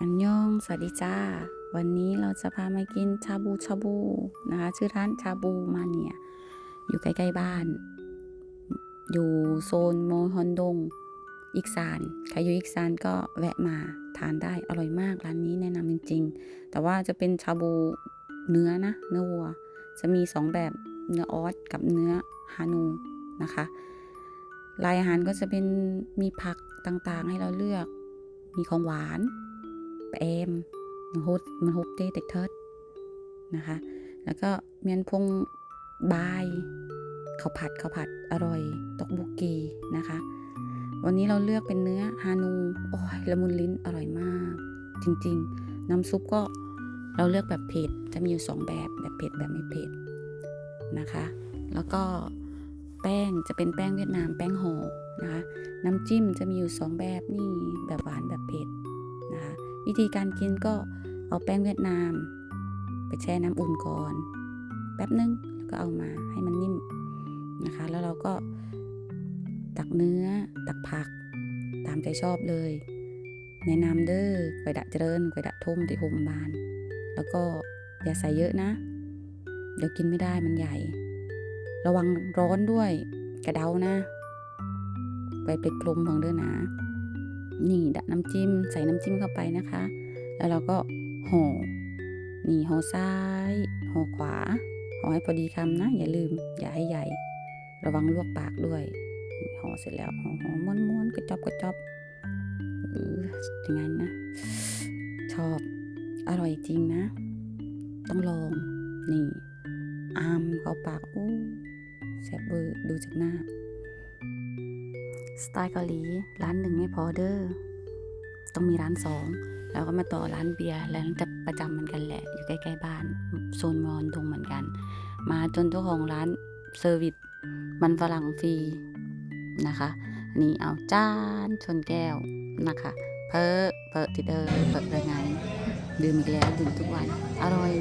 อันยอง สวัสดีจ้า วันนี้เราจะพามากินชาบูชาบูนะคะ ชื่อร้านชาบูมาเนียอยู่ใกล้ๆบ้าน อยู่โซนโมฮอนดงอีกซาน ใครอยู่อีกซานก็แวะมาทานได้ อร่อยมาก ร้านนี้แนะนำจริงๆ แต่ว่าจะเป็นชาบูเนื้อนะ เนื้อวัว จะมีสองแบบ เนื้อออสกับเนื้อฮานูนะคะ รายอาหารก็จะเป็นมีผักต่างๆให้เราเลือก มีของหวาน แอมมันฮดมันฮบเต้เต็กเทิดนะคะ แล้วก็เมียนพงบายข้าวผัดข้าวผัดอร่อยตอกบุกีนะคะ วันนี้เราเลือกเป็นเนื้อฮานูโอ้ยละมุนลิ้นอร่อยมาก จริงๆ น้ำซุปก็เราเลือกแบบเผ็ดจะมีอยู่สองแบบแบบเผ็ดแบบไม่เผ็ดนะคะ แล้วก็แป้งจะเป็นแป้งเวียดนามแป้งห่อนะคะ น้ำจิ้มจะมีอยู่สองแบบนี่แบบหวานแบบเผ็ด นะคะวิธีการกินก็เอาแป้งเวียดนาม ไปแช่น้ำอุ่นก่อน แป๊บนึงแล้วก็เอามาให้มันนิ่มนะคะ แล้วเราก็ตักเนื้อตักผักตามใจชอบเลย แนะนำเด้อก๋วยดะเจริญก๋วยดะทุ่มติหมบาน แล้วก็อย่าใส่เยอะนะ เดี๋ยวกินไม่ได้มันใหญ่ ระวังร้อนด้วยกระเดานะ ไปเป็ดกลมของเด้อนะ นี่ดะน้ำจิ้มใส่น้ำจิ้มเข้าไปนะคะ แล้วเราก็ห่อนี่ห่อซ้ายห่อขวาห่อให้พอดีคำนะ อย่าลืมอย่าให้ใหญ่ ระวังลวกปากด้วยห่อเสร็จแล้วห่อห่อม้วนม้วนกระจอบกระจอบอออย่างนั้นนะ ชอบอร่อยจริงนะ ต้องลองนี่อามเข้าปากโอ้แซ่บเบอร์ดูจากหน้า สไตล์เกาหลีร้านหนึ่งไม่พอเด้อต้องมีร้านสองแล้วก็มาต่อร้านเบียร์ร้านจะประจำเหมือนกันแหละ อยู่ใกล้ๆบ้านโซนมอนทงเหมือนกัน มาจนเจ้าของร้านเซอร์วิสมันฝรั่งฟรีนะคะนี่เอาจานชนแก้วนะคะ เพอเพอติดเออเปิดยังไงดื่มอีกแล้วดื่มทุกวัน อร่อย